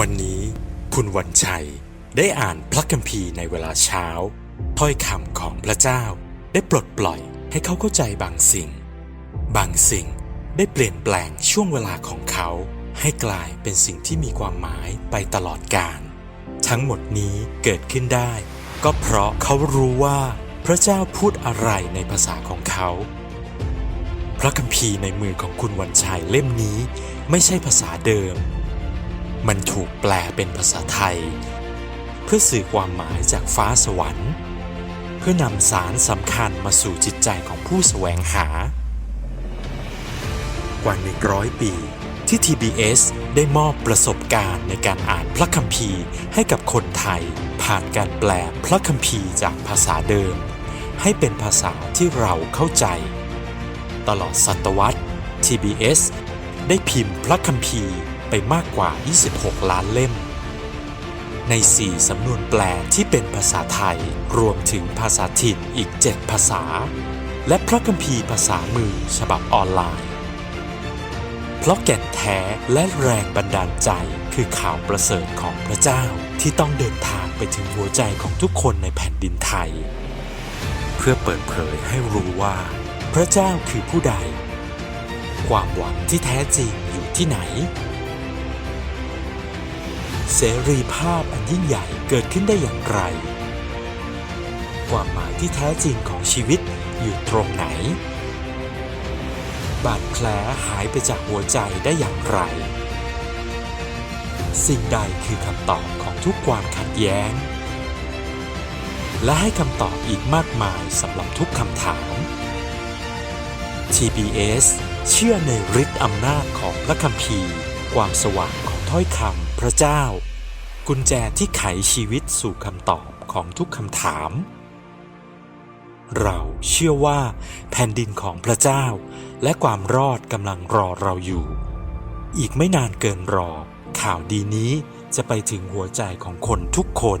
วันนี้คุณวันชัยได้อ่านพระคัมภีร์ในเวลาเช้า ถ้อยคำของพระเจ้าได้ปลดปล่อยให้เขาเข้าใจบางสิ่ง บางสิ่งได้เปลี่ยนแปลงช่วงเวลาของเขาให้กลายเป็นสิ่งที่มีความหมายไปตลอดกาลทั้งหมดนี้เกิดขึ้นได้ ก็เพราะเขารู้ว่าพระเจ้าพูดอะไรในภาษาของเขา พระคัมภีร์ในมือของคุณวันชัยเล่มนี้ไม่ใช่ภาษาเดิม มันถูกแปลเป็นภาษาไทย เพื่อสื่อความหมายจากฟ้าสวรรค์ เพื่อนำสารสำคัญมาสู่จิตใจของผู้แสวงหา กว่า 100 ปี ที่ TBS ได้มอบประสบการณ์ในการอ่านพระคัมภีร์ให้กับคนไทย ผ่านการแปลพระคัมภีร์จากภาษาเดิม ให้เป็นภาษาที่เราเข้าใจ ตลอดศตวรรษ TBS ได้พิมพ์พระคัมภีร์ ไปมากกว่า 26 ล้านเล่ม ใน 4 สำนวนแปลที่เป็นภาษาไทย รวมถึงภาษาถิ่นอีก 7 ภาษา และพระคัมภีร์ภาษามือฉบับออนไลน์ เพราะแก่นแท้และแรงบันดาลใจคือข่าวประเสริฐของพระเจ้าที่ต้องเดินทางไปถึงหัวใจของทุกคนในแผ่นดินไทย เพื่อเปิดเผยให้รู้ว่า พระเจ้าคือผู้ใด ความหวังที่แท้จริงอยู่ที่ไหน เสรีภาพอันยิ่งใหญ่เกิดขึ้นได้อย่างไร ความหมายที่แท้จริงของชีวิตอยู่ตรงไหน บาดแผลหายไปจากหัวใจได้อย่างไร สิ่งใดคือคำตอบของทุกความขัดแย้ง และให้คำตอบอีกมากมายสำหรับทุกคำถาม TBS เชื่อในฤทธิ์อำนาจของพระคัมภีร์ ความสว่างของถ้อยคำ พระเจ้า กุญแจที่ไขชีวิตสู่คำตอบของทุกคำถาม เราเชื่อว่า แผ่นดินของพระเจ้า และความรอดกำลังรอเราอยู่ อีกไม่นานเกินรอ ข่าวดีนี้จะไปถึงหัวใจของคนทุกคน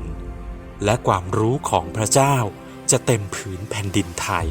และความรู้ของพระเจ้าจะเต็มผืนแผ่นดินไทย